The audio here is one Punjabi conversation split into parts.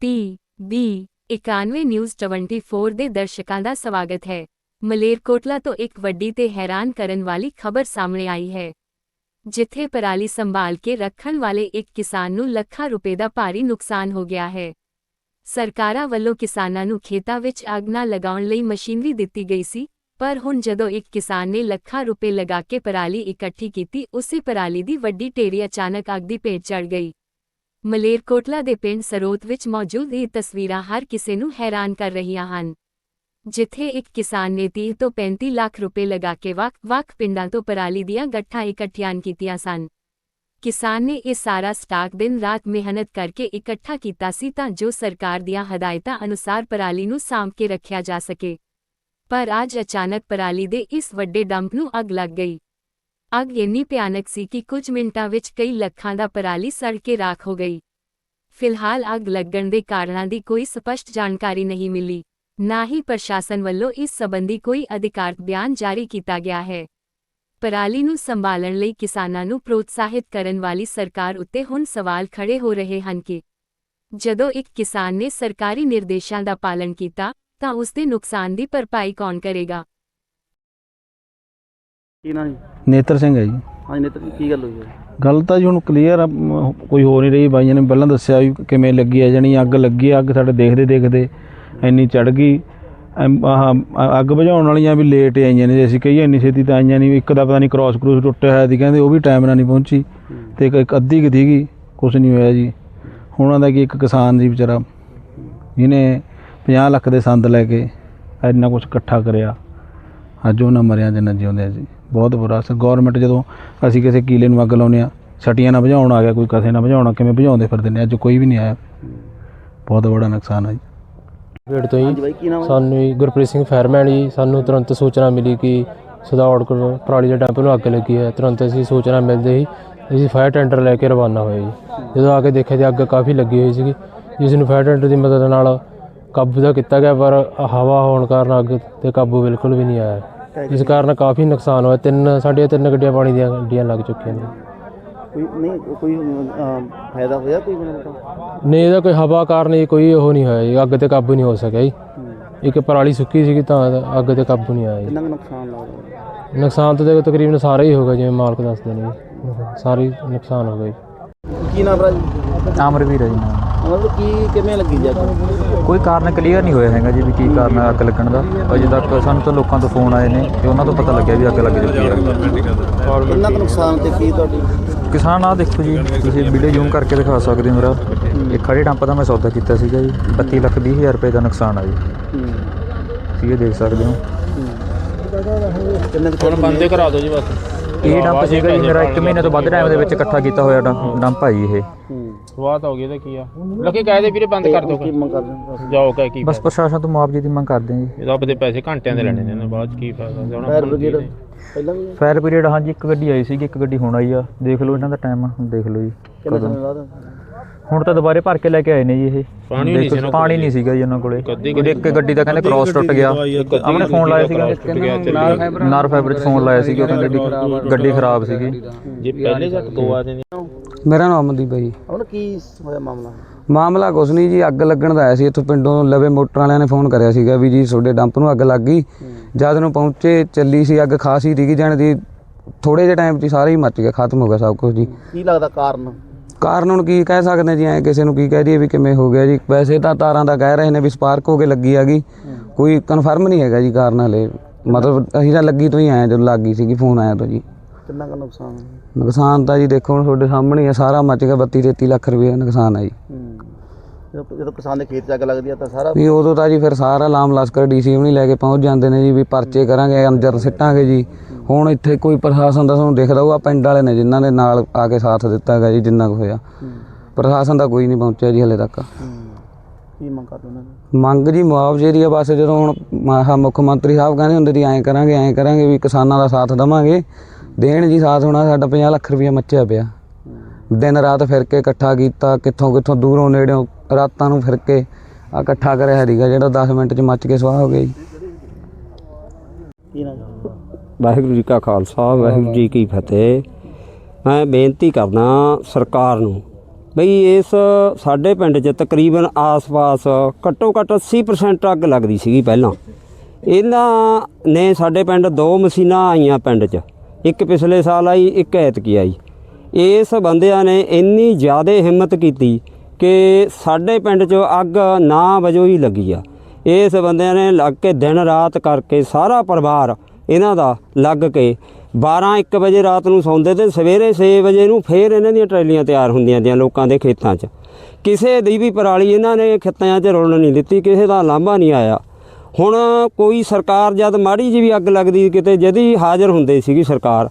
ਟੀ, ਬੀ 91 ਨਿਊਜ਼ 24 ਦੇ ਦਰਸ਼ਕਾਂ ਦਾ ਸਵਾਗਤ ਹੈ। ਮਲੇਰਕੋਟਲਾ ਤੋਂ ਇੱਕ ਵੱਡੀ ਤੇ ਹੈਰਾਨ ਕਰਨ ਵਾਲੀ ਖਬਰ ਸਾਹਮਣੇ ਆਈ ਹੈ। ਜਿੱਥੇ ਪਰਾਲੀ ਸੰਭਾਲ ਕੇ ਰੱਖਣ ਵਾਲੇ ਇੱਕ ਕਿਸਾਨ ਨੂੰ ਲੱਖਾਂ ਰੁਪਏ ਦਾ ਭਾਰੀ ਨੁਕਸਾਨ ਹੋ ਗਿਆ ਹੈ। ਸਰਕਾਰਾਂ ਵੱਲੋਂ ਕਿਸਾਨਾਂ ਨੂੰ ਖੇਤਾਂ ਵਿੱਚ ਅੱਗ ਨਾ ਲਗਾਉਣ ਲਈ ਮਸ਼ੀਨਰੀ ਦਿੱਤੀ ਗਈ ਸੀ, ਪਰ ਹੁਣ ਜਦੋਂ ਇੱਕ ਕਿਸਾਨ ਨੇ ਲੱਖਾਂ ਰੁਪਏ ਲਗਾ ਕੇ ਪਰਾਲੀ ਇਕੱਠੀ ਕੀਤੀ, ਉਸੇ ਪਰਾਲੀ ਦੀ ਵੱਡੀ ਢੇਰੀ ਅਚਾਨਕ ਅੱਗ ਦੀ ਭੇਟ ਚੜ ਗਈ। ਮਲੇਰਕੋਟਲਾ ਦੇ ਪਿੰਡ ਸਰੋਤ ਵਿੱਚ ਮੌਜੂਦ ਇਹ ਤਸਵੀਰਾਂ ਹਰ ਕਿਸੇ ਨੂੰ ਹੈਰਾਨ ਕਰ ਰਹੀਆਂ ਹਨ। ਜਿੱਥੇ ਇੱਕ ਕਿਸਾਨ ਨੇ 30 ਤੋਂ 35 ਲੱਖ ਰੁਪਏ ਲਗਾ ਕੇ ਵੱਖ-ਵੱਖ ਪਿੰਡਾਂ ਤੋਂ ਪਰਾਲੀ ਦੀਆਂ ਗੱਠਾਂ ਇਕੱਠੀਆਂ ਕੀਤੀਆਂ ਸਨ। ਕਿਸਾਨ ਨੇ ਇਹ ਸਾਰਾ ਸਟਾਕ ਦਿਨ ਰਾਤ ਮਿਹਨਤ ਕਰਕੇ ਇਕੱਠਾ ਕੀਤਾ ਸੀ ਤਾਂ ਜੋ ਸਰਕਾਰ ਦੀਆਂ ਹਦਾਇਤਾਂ ਅਨੁਸਾਰ ਪਰਾਲੀ ਨੂੰ ਸਾਂਭ ਕੇ ਰੱਖਿਆ ਜਾ ਸਕੇ। ਪਰ ਅੱਜ ਅਚਾਨਕ ਪਰਾਲੀ ਦੇ ਇਸ ਵੱਡੇ ਡੰਪ ਨੂੰ ਅੱਗ ਲੱਗ ਗਈ। ਅੱਗ ਇੰਨੀ ਭਿਆਨਕ ਸੀ ਕਿ ਕੁਝ ਮਿੰਟਾਂ ਵਿੱਚ ਕਈ ਲੱਖਾਂ ਦਾ ਪਰਾਲੀ ਸੜ ਕੇ ਰਾਖ ਹੋ ਗਈ। ਫਿਲਹਾਲ ਅੱਗ ਲੱਗਣ ਦੇ ਕਾਰਨਾਂ ਦੀ ਕੋਈ ਸਪਸ਼ਟ ਜਾਣਕਾਰੀ ਨਹੀਂ ਮਿਲੀ। ਨਾ ਹੀ ਪ੍ਰਸ਼ਾਸਨ ਵੱਲੋਂ ਇਸ ਸੰਬੰਧੀ ਕੋਈ ਅਧਿਕਾਰਤ ਬਿਆਨ ਜਾਰੀ ਕੀਤਾ ਗਿਆ ਹੈ। ਪਰਾਲੀ ਨੂੰ ਸੰਭਾਲਣ ਲਈ ਕਿਸਾਨਾਂ ਨੂੰ ਪ੍ਰੋਤਸਾਹਿਤ ਕਰਨ ਵਾਲੀ ਸਰਕਾਰ ਉੱਤੇ ਹੁਣ ਸਵਾਲ ਖੜੇ ਹੋ ਰਹੇ ਹਨ ਕਿ ਜਦੋਂ ਇੱਕ ਕਿਸਾਨ ਨੇ ਸਰਕਾਰੀ ਨਿਰਦੇਸ਼ਾਂ ਦਾ ਪਾਲਣ ਕੀਤਾ, ਤਾਂ ਉਸ ਦੇ ਨੁਕਸਾਨ ਦੀ ਭਰਪਾਈ ਕੌਣ ਕਰੇਗਾ? ਕੀ ਨਾ ਜੀ? ਨੇਤਰ ਸਿੰਘ ਹੈ ਜੀ। ਹਾਂਜੀ ਨੇਤਰ ਜੀ ਕੀ ਗੱਲ ਹੋਈ ਹੈ? ਗੱਲ ਤਾਂ ਜੀ ਹੁਣ ਕਲੀਅਰ ਕੋਈ ਹੋ ਨਹੀਂ ਰਹੀ ਬਾਈਆਂ ਨੇ ਪਹਿਲਾਂ ਦੱਸਿਆ ਵੀ ਕਿਵੇਂ ਲੱਗੀ ਹੈ ਜਾਣੀ ਅੱਗ ਲੱਗੀ ਆ, ਅੱਗ ਸਾਡੇ ਦੇਖਦੇ ਦੇਖਦੇ ਇੰਨੀ ਚੜ ਗਈ। ਐਮ ਆਹ ਅੱਗ ਬੁਝਾਉਣ ਵਾਲੀਆਂ ਵੀ ਲੇਟ ਆਈਆਂ ਨੇ ਜੇ ਅਸੀਂ ਕਹੀਏ ਇੰਨੀ ਛੇਤੀ ਤਾਂ ਆਈਆਂ ਨਹੀਂ ਇੱਕ ਦਾ ਪਤਾ ਨਹੀਂ ਕ੍ਰਾਸ ਕਰੂਸ ਟੁੱਟਿਆ ਹੋਇਆ ਸੀ ਕਹਿੰਦੇ ਉਹ ਵੀ ਟਾਈਮ ਨਾਲ ਨਹੀਂ ਪਹੁੰਚੀ ਤੇ ਇੱਕ- ਇੱਕ ਅੱਧੀ ਕੁ ਸੀਗੀ ਕੁਝ ਨਹੀਂ ਹੋਇਆ ਜੀ। ਹੁਣ ਦਾ ਕੀ ਇੱਕ ਕਿਸਾਨ ਸੀ ਵਿਚਾਰਾ ਇਹਨੇ 50 ਲੱਖ ਦੇ ਸੰਦ ਲੈ ਕੇ ਇੰਨਾ ਕੁਝ ਇਕੱਠਾ ਕਰਿਆ। ਅੱਜ ਉਹਨਾਂ ਮਰਿਆ ਜਿੰਨਾ ਜਿਉਂਦੇ ਸੀ ਬਹੁਤ ਬੁਰਾ ਸੀ। ਗਵਰਨਮੈਂਟ ਜਦੋਂ ਅਸੀਂ ਕਿਸੇ ਕੀਲੇ ਨੂੰ ਅੱਗ ਲਾਉਂਦੇ ਆ ਛਟੀਆਂ ਨਾਲ ਬੁਝਾਉਣ ਆ ਗਿਆ ਕੋਈ ਕਸੇ ਨਾਲ ਬੁਝਾਉਣਾ ਕਿਵੇਂ ਬੁਝਾਉਂਦੇ ਫਿਰਦੇ ਨੇ? ਅੱਜ ਕੋਈ ਵੀ ਨਹੀਂ ਆਇਆ। ਬਹੁਤ ਬੜਾ ਨੁਕਸਾਨ ਹੈ ਜੀ। ਗੇਟ ਤੋਂ ਜੀ ਹੈ ਸਾਨੂੰ ਜੀ ਗੁਰਪ੍ਰੀਤ ਸਿੰਘ ਫਾਇਰਮੈਨ ਜੀ ਸਾਨੂੰ ਤੁਰੰਤ ਸੂਚਨਾ ਮਿਲੀ ਕਿ ਸਦੌੜ ਕੋਲ ਪਰਾਲੀ ਦੇ ਡੰਪ ਨੂੰ ਅੱਗ ਲੱਗੀ ਹੈ। ਤੁਰੰਤ ਅਸੀਂ ਸੂਚਨਾ ਮਿਲਦੇ ਹੀ ਅਸੀਂ ਫਾਇਰ ਟੈਂਡਰ ਲੈ ਕੇ ਰਵਾਨਾ ਹੋਏ ਜੀ। ਜਦੋਂ ਆ ਕੇ ਦੇਖਿਆ ਤੇ ਅੱਗ ਕਾਫੀ ਲੱਗੀ ਹੋਈ ਸੀਗੀ। ਜਿਸ ਨੂੰ ਫਾਇਰ ਟੈਂਡਰ ਦੀ ਮਦਦ ਨਾਲ ਕਾਬੂ ਦਾ ਕੀਤਾ ਗਿਆ ਪਰ ਹਵਾ ਹੋਣ ਕਾਰਨ ਅੱਗ ਤੇ ਕਾਬੂ ਬਿਲਕੁਲ ਵੀ ਨਹੀਂ ਆਇਆ। ਜਿਸ ਕਾਰਨ ਕਾਫੀ ਨੁਕਸਾਨ ਹੋਇਆ। ਤਿੰਨ ਸਾਡੀਆਂ ਤਿੰਨ ਗੱਡੀਆਂ ਪਾਣੀ ਦੀਆਂ ਗੱਡੀਆਂ ਲੱਗ ਚੁੱਕੀਆਂ ਨੇ। ਕੋਈ ਨਹੀਂ ਕੋਈ ਫਾਇਦਾ ਹੋਇਆ ਕੋਈ ਮੈਨੂੰ ਨਹੀਂ ਇਹਦਾ ਕੋਈ ਹਵਾ ਕਾਰਨ ਜੀ ਕੋਈ ਉਹ ਨਹੀਂ ਹੋਇਆ ਜੀ। ਅੱਗ ਤੇ ਕਾਬੂ ਨਹੀਂ ਹੋ ਸਕਿਆ ਜੀ। ਇੱਕ ਪਰਾਲੀ ਸੁੱਕੀ ਸੀਗੀ ਤਾਂ ਅੱਗ ਤੇ ਕਾਬੂ ਨਹੀਂ ਆਇਆ ਜੀ। ਕਿੰਨਾ ਨੁਕਸਾਨ ਲੱਗਦਾ ਨੁਕਸਾਨ ਤਾਂ ਦੇਖੋ ਤਕਰੀਬਨ ਸਾਰਾ ਹੀ ਹੋ ਗਿਆ ਜਿਵੇਂ ਮਾਲਕ ਦੱਸਦੇ ਨੇ ਸਾਰੇ ਹੀ ਨੁਕਸਾਨ ਹੋ ਗਿਆ ਜੀ। ਕੀ ਨਾਮ ਭਰਾ ਜੀ? ਅਮਰਵੀਰ ਹੈ ਜੀ ਨਾਮ। ਮਤਲਬ ਕੀ ਕਿਵੇਂ ਲੱਗੀ ਜੀ ਅੱਗ ਕੋਈ ਕਾਰਨ ਕਲੀਅਰ ਨਹੀਂ ਹੋਇਆ ਹੈਗਾ ਜੀ ਵੀ ਕੀ ਕਾਰਨ ਅੱਗ ਲੱਗਣ ਦਾ। ਅਜੇ ਤੱਕ ਸਾਨੂੰ ਤਾਂ ਲੋਕਾਂ ਤੋਂ ਫੋਨ ਆਏ ਨੇ ਤੇ ਉਹਨਾਂ ਤੋਂ ਪਤਾ ਲੱਗਿਆ ਵੀ ਅੱਗ ਲੱਗ ਚੁੱਕੀ ਹੈ ਕਿੰਨਾ ਕੁ ਨੁਕਸਾਨ ਤੇ ਕੀ ਤੁਹਾਡੀ? ਕਿਸਾਨ ਆ ਦੇਖੋ ਜੀ ਤੁਸੀਂ ਵੀਡੀਓ ਜ਼ੂਮ ਕਰਕੇ ਦਿਖਾ ਸਕਦੇ ਹੋ ਮੇਰਾ। ਇਹ ਖੜੇ ਟੰਪ ਦਾ ਮੈਂ ਸੌਦਾ ਕੀਤਾ ਸੀਗਾ ਜੀ 32 ਲੱਖ 20 ਹਜ਼ਾਰ ਰੁਪਏ ਦਾ ਨੁਕਸਾਨ ਆ ਜੀ। ਤੁਸੀਂ ਇਹ ਦੇਖ ਸਕਦੇ ਹੋ। ਕਿੰਨੇ ਕੁ ਬੰਦੇ ਕਰਾ ਦਿਓ ਜੀ ਬਸ। ਇਹ ਡੰਪ ਸੀਗਾ ਜੀ ਮੇਰਾ 1 ਮਹੀਨੇ ਤੋਂ ਵੱਧ ਟਾਈਮ ਦੇ। ਵਿੱਚ ਇਕੱਠਾ ਕੀਤਾ ਹੋਇਆ ਡੰਪ ਡੰਪ ਆ ਜੀ ਇਹ। ਸਵਾਤ ਹੋ ਗਈ ਤਾਂ ਕੀ ਆ? ਲੱਗੇ ਕਾਇਦੇ ਵੀਰੇ ਬੰਦ ਕਰ ਕੀ ਮੰਗ ਕਰਦੇ ਜਾਓ ਕਹੇ ਕੀ ਬਸ ਪ੍ਰਸ਼ਾਸਨ ਤੋਂ ਮੁਆਵਜ਼ੇ ਦੀ ਮੰਗ ਕਰਦੇ ਹਾਂ ਜੀ। ਰੱਬ ਦੇ ਪੈਸੇ ਘੰਟਿਆਂ ਦੇ ਲੈਣੇ ਨੇ ਬਾਅਦ ਚ ਕੀ ਫਾਇਦਾ? ਫਾਇਰ ਬ੍ਰਿਗੇਡ ਪਹਿਲਾਂ ਵੀ ਫਾਇਰ ਪੀਰੀਅਡ ਹਾਂਜੀ ਇੱਕ ਗੱਡੀ ਆਈ ਸੀਗੀ ਇੱਕ ਗੱਡੀ ਹੁਣ ਆਈ ਆ। ਦੇਖ ਲਓ ਇਹਨਾਂ ਦਾ ਟਾਈਮ ਦੇਖ ਲਓ ਜੀ ਕਿੰਨੇ ਸਮੇਂ ਬਾਅਦ? ਹੁਣ ਤਾਂ ਦੁਬਾਰੇ ਭਰ ਕੇ ਲੈ ਕੇ ਆਏ ਨੇ ਜੀ ਇਹ। ਪਾਣੀ ਨਹੀਂ ਸੀ ਪਾਣੀ ਨਹੀਂ ਸੀਗਾ ਜੀ ਉਹਨਾਂ ਕੋਲੇ। ਉਹਦੀ ਇੱਕ ਗੱਡੀ ਦਾ ਕਹਿੰਦੇ ਕ੍ਰਾਸ ਟੁੱਟ ਗਿਆ। ਆਪਣੇ ਫੋਨ ਲਾਇਆ ਸੀਗਾ। ਨਾਰ ਫਾਈਬਰ ਚ ਫੋਨ ਲਾਇਆ ਸੀਗਾ ਉਹ ਕਹਿੰਦੇ ਗੱਡੀ ਗੱਡੀ ਖਰਾਬ ਸੀਗੀ। ਜੇ ਪਹਿਲੇ ਜੱਟ ਦੋ ਆ ਜਾਂਦੇ ਮੇਰਾ ਨਾਮ ਅਮਨਦੀਪ ਹੈ ਜੀ। ਹੁਣ ਕੀ ਹੋਇਆ ਮਾਮਲਾ? ਮਾਮਲਾ ਕੁਛ ਨਹੀਂ ਜੀ ਅੱਗ ਲੱਗਣ ਦਾ ਆਇਆ ਸੀ। ਇੱਥੋਂ ਪਿੰਡੋਂ ਲਵੇ ਮੋਟਰ ਵਾਲਿਆਂ ਨੇ ਫੋਨ ਕਰਿਆ ਸੀਗਾ ਵੀ ਜੀ ਤੁਹਾਡੇ ਡੰਪ ਨੂੰ ਅੱਗ ਲੱਗ ਗਈ। ਜਦ ਨੂੰ ਪਹੁੰਚੇ ਚੱਲੀ ਸੀ ਅੱਗ ਖਾਸੀ ਸੀਗੀ ਜਾਣ ਦੀ ਥੋੜੇ ਜਿਹੇ ਟਾਈਮ 'ਚ ਹੀ ਸਾਰਾ ਹੀ ਮੱਚ ਗਿਆ ਖਤਮ ਹੋ ਗਿਆ ਸਭ ਕੁਝ ਜੀ। ਕੀ ਲੱਗਦਾ ਕਾਰਨ? ਕਾਰਨ ਹੁਣ ਕੀ ਕਹਿ ਸਕਦੇ ਜੀ ਐ ਕਿਸੇ ਨੂੰ ਕੀ ਕਹਿ ਦਈਏ ਵੀ ਕਿਵੇਂ ਹੋ ਗਿਆ ਜੀ। ਵੈਸੇ ਤਾਂ ਤਾਰਾਂ ਦਾ ਕਹਿ ਰਹੇ ਨੇ ਵੀ ਸਪਾਰਕ ਹੋ ਕੇ ਲੱਗੀ ਹੈਗੀ ਕੋਈ ਕਨਫਰਮ ਨਹੀਂ ਹੈਗਾ ਜੀ ਕਾਰਨ ਹਲੇ। ਮਤਲਬ ਅਸੀਂ ਤਾਂ ਲੱਗੀ ਤੋਂ ਹੀ ਆਏ ਜਦੋਂ ਲੱਗ ਸੀਗੀ ਫੋਨ ਆਇਆ ਤੋਂ ਜੀ। ਕਿੰਨਾ ਕੁ ਨੁਕਸਾਨ ਹੈ? ਨੁਕਸਾਨ ਤਾਂ ਜੀ ਦੇਖੋ ਹੁਣ ਤੁਹਾਡੇ ਸਾਹਮਣੇ ਹੈ ਸਾਰਾ ਮੱਚ ਗਿਆ 32 33 ਲੱਖ ਰੁਪਏ ਦਾ ਨੁਕਸਾਨ ਹੈ ਜੀ। ਜਦੋਂ ਕਿਸਾਨ ਦੇ ਖੇਤ 'ਚ ਅੱਗ ਲੱਗਦੀ ਆ ਤਾਂ ਸਾਰਾ ਵੀ ਉਦੋਂ ਤਾਂ ਜੀ ਫਿਰ ਸਾਰਾ ਲਾਮ ਲਸਕਰ ਡੀਸੀ ਵੀ ਨਹੀਂ ਲੈ ਕੇ ਪਹੁੰਚ ਜਾਂਦੇ ਨੇ ਜੀ ਵੀ ਪਰਚੇ ਕਰਾਂਗੇ ਅੰਦਰ ਸਿੱਟਾਂਗੇ ਜੀ। ਹੁਣ ਇੱਥੇ ਕੋਈ ਪ੍ਰਸ਼ਾਸਨ ਦਾ ਤੁਹਾਨੂੰ ਦਿਖਦਾ ਆ ਪਿੰਡ ਵਾਲੇ ਨੇ ਜਿਨ੍ਹਾਂ ਨੇ ਨਾਲ ਆ ਕੇ ਸਾਥ ਦਿੱਤਾ ਹੈਗਾ ਜੀ ਜਿੰਨਾ ਕੁ ਹੋਇਆ। ਪ੍ਰਸ਼ਾਸਨ ਦਾ ਕੋਈ ਨਹੀਂ ਪਹੁੰਚਿਆ ਜੀ ਹਲੇ ਤੱਕ। ਕੀ ਮੰਗ ਕਰਦੇ ਉਹਨਾਂ ਨੇ? ਮੰਗ ਜੀ ਮੁਆਵਜ਼ੇ ਦੀ ਆ ਬਸ ਜਦੋਂ ਹੁਣ ਆਹ ਮੁੱਖ ਮੰਤਰੀ ਸਾਹਿਬ ਕਹਿੰਦੇ ਹੁੰਦੇ ਜੀ ਐਂ ਕਰਾਂਗੇ ਐਂ ਕਰਾਂਗੇ ਵੀ ਕਿਸਾਨਾਂ ਦਾ ਸਾਥ ਦਵਾਂਗੇ। ਦੇਣ ਜੀ ਸਾਥ ਹੋਣਾ ਸਾਡਾ 50 ਲੱਖ ਰੁਪਇਆ ਮੱਚਿਆ ਪਿਆ। ਦਿਨ ਰਾਤ ਫਿਰ ਕੇ ਇਕੱਠਾ ਕੀਤਾ ਕਿੱਥੋਂ ਕਿੱਥੋਂ ਦੂਰੋਂ ਨੇੜਿਓਂ ਰਾਤਾਂ ਨੂੰ ਫਿਰ ਕੇ ਆ ਇਕੱਠਾ ਕਰਿਆ ਸੀਗਾ ਜਿਹੜਾ 10 ਮਿੰਟ ਚ ਮੱਚ ਕੇ ਸਵਾਹ ਹੋ ਗਿਆ ਜੀ। ਕੀ ਨਾ ਵਾਹਿਗੁਰੂ ਜੀ ਕਾ ਖਾਲਸਾ, ਵਾਹਿਗੁਰੂ ਜੀ ਕੀ ਫਤਿਹ। ਮੈਂ ਬੇਨਤੀ ਕਰਦਾ ਸਰਕਾਰ ਨੂੰ ਬਈ ਇਸ ਸਾਡੇ ਪਿੰਡ 'ਚ ਤਕਰੀਬਨ ਆਸ-ਪਾਸ ਘੱਟੋ ਘੱਟ 80% ਅੱਗ ਲੱਗਦੀ ਸੀਗੀ ਪਹਿਲਾਂ। ਇਹਨਾਂ ਨੇ ਸਾਡੇ ਪਿੰਡ ਦੋ ਮਸ਼ੀਨਾਂ ਆਈਆਂ ਪਿੰਡ 'ਚ, ਇੱਕ ਪਿਛਲੇ ਸਾਲ ਆਈ, ਇੱਕ ਐਤਕੀ ਆਈ। ਇਸ ਬੰਦਿਆਂ ਨੇ ਇੰਨੀ ਜ਼ਿਆਦਾ ਹਿੰਮਤ ਕੀਤੀ ਕਿ ਸਾਡੇ ਪਿੰਡ 'ਚ ਅੱਗ ਨਾ ਵਜੋ ਹੀ ਲੱਗੀ ਆ। ਇਸ ਬੰਦਿਆਂ ਨੇ ਲੱਗ ਕੇ ਦਿਨ ਰਾਤ ਕਰਕੇ ਸਾਰਾ ਪਰਿਵਾਰ ਇਹਨਾਂ ਦਾ ਲੱਗ ਕੇ 12 1 ਵਜੇ ਰਾਤ ਨੂੰ ਸੌਂਦੇ ਤੇ ਸਵੇਰੇ 6 ਵਜੇ ਨੂੰ ਫੇਰ ਇਹਨਾਂ ਦੀਆਂ ਟਰੈਲੀਆਂ ਤਿਆਰ ਹੁੰਦੀਆਂ ਦੀਆਂ ਲੋਕਾਂ ਦੇ ਖੇਤਾਂ 'ਚ। ਕਿਸੇ ਦੀ ਵੀ ਪਰਾਲੀ ਇਹਨਾਂ ਨੇ ਖੇਤਾਂ 'ਚ ਰੋਲਣ ਨਹੀਂ ਦਿੱਤੀ, ਕਿਸੇ ਦਾ ਲਾਂਭਾ ਨਹੀਂ ਆਇਆ। ਹੁਣ ਕੋਈ ਸਰਕਾਰ ਜਦ ਮਾੜੀ ਜੀ ਵੀ ਅੱਗ ਲੱਗਦੀ ਕਿਤੇ ਜਦੀ ਹਾਜ਼ਰ ਹੁੰਦੇ ਸੀਗੀ ਸਰਕਾਰ,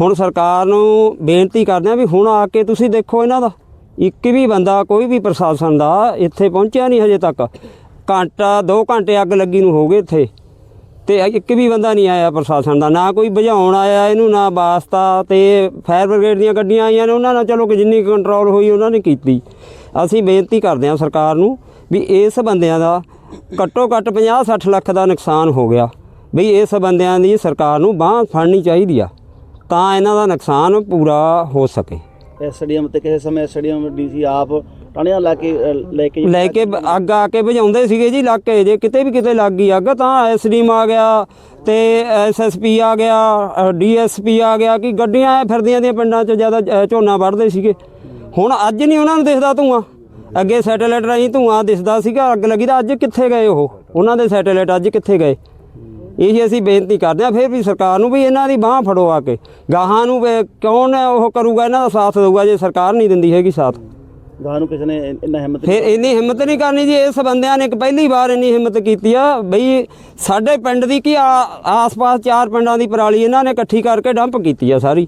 ਹੁਣ ਸਰਕਾਰ ਨੂੰ ਬੇਨਤੀ ਕਰਦੇ ਆ ਵੀ ਹੁਣ ਆ ਕੇ ਤੁਸੀਂ ਦੇਖੋ ਇਹਨਾਂ ਦਾ। ਇੱਕ ਵੀ ਬੰਦਾ ਕੋਈ ਵੀ ਪ੍ਰਸ਼ਾਸਨ ਦਾ ਇੱਥੇ ਪਹੁੰਚਿਆ ਨਹੀਂ ਹਜੇ ਤੱਕ। ਘੰਟਾ 2 ਘੰਟੇ ਅੱਗ ਲੱਗੀ ਨੂੰ ਹੋ ਗਏ ਇੱਥੇ। ਤੇ ਇੱਕ ਵੀ ਬੰਦਾ ਨਹੀਂ ਆਇਆ ਪ੍ਰਸ਼ਾਸਨ ਦਾ, ਨਾ ਕੋਈ ਬੁਝਾਉਣ ਆਇਆ ਇਹਨੂੰ, ਨਾ ਵਾਸਤਾ ਤੇ ਫਾਇਰ ਬ੍ਰਿਗੇਡ ਦੀਆਂ ਗੱਡੀਆਂ ਆਈਆਂ ਨੇ ਉਹਨਾਂ ਨਾਲ, ਚਲੋ ਕਿ ਜਿੰਨੀ ਕੰਟਰੋਲ ਹੋਈ ਉਹਨਾਂ ਨੇ ਕੀਤੀ। ਅਸੀਂ ਬੇਨਤੀ ਕਰਦੇ ਹਾਂ ਸਰਕਾਰ ਨੂੰ ਵੀ ਇਸ ਬੰਦਿਆਂ ਦਾ ਘੱਟੋ ਘੱਟ 50 60 ਲੱਖ ਦਾ ਨੁਕਸਾਨ ਹੋ ਗਿਆ। ਵੀ ਇਸ ਬੰਦਿਆਂ ਦੀ ਸਰਕਾਰ ਨੂੰ ਬਾਹ ਫੜਨੀ ਚਾਹੀਦੀ ਆ, ਤਾਂ ਇਹਨਾਂ ਦਾ ਨੁਕਸਾਨ ਪੂਰਾ ਹੋ ਸਕੇ। ਐਸਡੀਐਮ ਤੇ ਕਿਸੇ ਸਮੇਂ ਐਸਡੀਐਮ ਡੀਸੀ ਆਪ ਟਾਣਿਆਂ ਲਾ ਕੇ ਅ, ਲੈ ਕੇ ਲੈ ਕੇ ਬ- ਅੱਗ ਆ ਕੇ ਬੁਝਾਉਂਦੇ ਸੀਗੇ ਜੀ ਇਲਾਕੇ ਜੇ ਕਿਤੇ ਵੀ ਕਿਤੇ ਲੱਗ ਗਈ ਅੱਗ ਤਾਂ ਐਸਡੀਐਮ ਆ ਗਿਆ ਤੇ ਐਸਐਸਪੀ ਆ ਗਿਆ ਡੀਐਸਪੀ ਆ ਗਿਆ ਕਿ ਗੱਡੀਆਂ ਐ ਫਿਰਦੀਆਂ ਦੀਆਂ ਪਿੰਡਾਂ 'ਚ ਜ਼ਿਆਦਾ ਅ, ਝੋਨਾ ਵੱਢਦੇ ਸੀਗੇ। ਹੁਣ ਅੱਜ ਨਹੀਂ ਉਹਨਾਂ ਨੂੰ ਦਿਖਦਾ ਧੂਆਂ। ਅੱਗੇ ਸੈਟੇਲਾਈਟ ਰਾਹੀਂ ਧੂਆਂ ਦਿਸਦਾ ਸੀਗਾ ਅੱਗ ਲੱਗੀ ਤਾਂ ਅੱਜ ਕਿੱਥੇ ਗਏ ਉਹ? ਉਹਨਾਂ ਦੇ ਸੈਟੇਲਾਈਟ ਅੱਜ ਕਿੱਥੇ ਗਏ? ਇਹੀ ਅਸੀਂ ਬੇਨਤੀ ਕਰਦੇ ਆ ਫਿਰ ਵੀ ਸਰਕਾਰ ਨੂੰ ਵੀ ਇਹਨਾਂ ਦੀ ਬਾਹ ਫੜੋ ਆ ਕੇ। ਗਾਹਾਂ ਨੂੰ ਵੀ ਕੌਣ ਉਹ ਕਰੂਗਾ ਇਹਨਾਂ ਦਾ ਸਾਥ ਦੇਊਗਾ ਜੇ ਸਰਕਾਰ ਨਹੀਂ ਦਿੰਦੀ ਹੈਗੀ ਸਾਥ। ਗਾਹ ਨੂੰ ਕਿਸੇ ਨੇ ਇੰਨਾ ਹਿੰਮਤ ਫਿਰ ਇੰਨੀ ਹਿੰਮਤ ਨਹੀਂ ਕਰਨੀ ਜੀ ਇਸ ਬੰਦਿਆਂ ਨੇ ਇੱਕ ਪਹਿਲੀ ਵਾਰ ਇੰਨੀ ਹਿੰਮਤ ਕੀਤੀ ਆ ਬਈ ਸਾਡੇ ਪਿੰਡ ਦੀ ਕੀ ਆਸ-ਪਾਸ ਚਾਰ ਪਿੰਡਾਂ ਦੀ ਪਰਾਲੀ ਇਹਨਾਂ ਨੇ ਇਕੱਠੀ ਕਰਕੇ ਡੰਪ ਕੀਤੀ ਆ ਸਾਰੀ।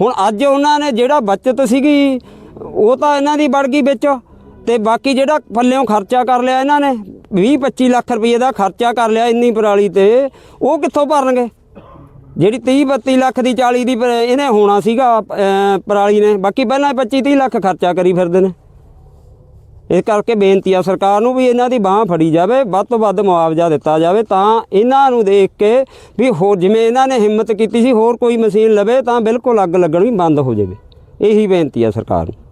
ਹੁਣ ਅੱਜ ਉਹਨਾਂ ਨੇ ਜਿਹੜਾ ਬਚਤ ਸੀਗੀ ਉਹ ਤਾਂ ਇਹਨਾਂ ਦੀ ਵੜ ਗਈ ਵਿੱਚ ਤੇ ਬਾਕੀ ਜਿਹੜਾ ਪੱਲਿਓਂ ਖਰਚਾ ਕਰ ਲਿਆ ਇਹਨਾਂ ਨੇ 20-25 ਲੱਖ ਰੁਪਏ ਦਾ ਖਰਚਾ ਕਰ ਲਿਆ ਇੰਨੀ ਪਰਾਲੀ ਤੇ ਉਹ ਕਿੱਥੋਂ ਭਰਨਗੇ? ਜਿਹੜੀ 30 32 ਲੱਖ ਦੀ 40 ਦੀ ਪ- ਇਹਨੇ ਹੋਣਾ ਸੀਗਾ ਪਰਾਲੀ ਨੇ। ਬਾਕੀ ਪਹਿਲਾਂ 25 30 ਲੱਖ ਖਰਚਾ ਕਰੀ ਫਿਰਦੇ ਨੇ। ਇਸ ਕਰਕੇ ਬੇਨਤੀ ਆ ਸਰਕਾਰ ਨੂੰ ਵੀ ਇਹਨਾਂ ਦੀ ਬਾਹ ਫੜੀ ਜਾਵੇ, ਵੱਧ ਤੋਂ ਵੱਧ ਮੁਆਵਜ਼ਾ ਦਿੱਤਾ ਜਾਵੇ, ਤਾਂ ਇਹਨਾਂ ਨੂੰ ਦੇਖ ਕੇ ਵੀ ਹੋਰ ਜਿਵੇਂ ਇਹਨਾਂ ਨੇ ਹਿੰਮਤ ਕੀਤੀ ਸੀ, ਹੋਰ ਕੋਈ ਮਸ਼ੀਨ ਲਵੇ ਤਾਂ ਬਿਲਕੁਲ ਅੱਗ ਲੱਗਣੀ ਬੰਦ ਹੋ ਜਾਵੇ। ਇਹੀ ਬੇਨਤੀ ਆ ਸਰਕਾਰ ਨੂੰ।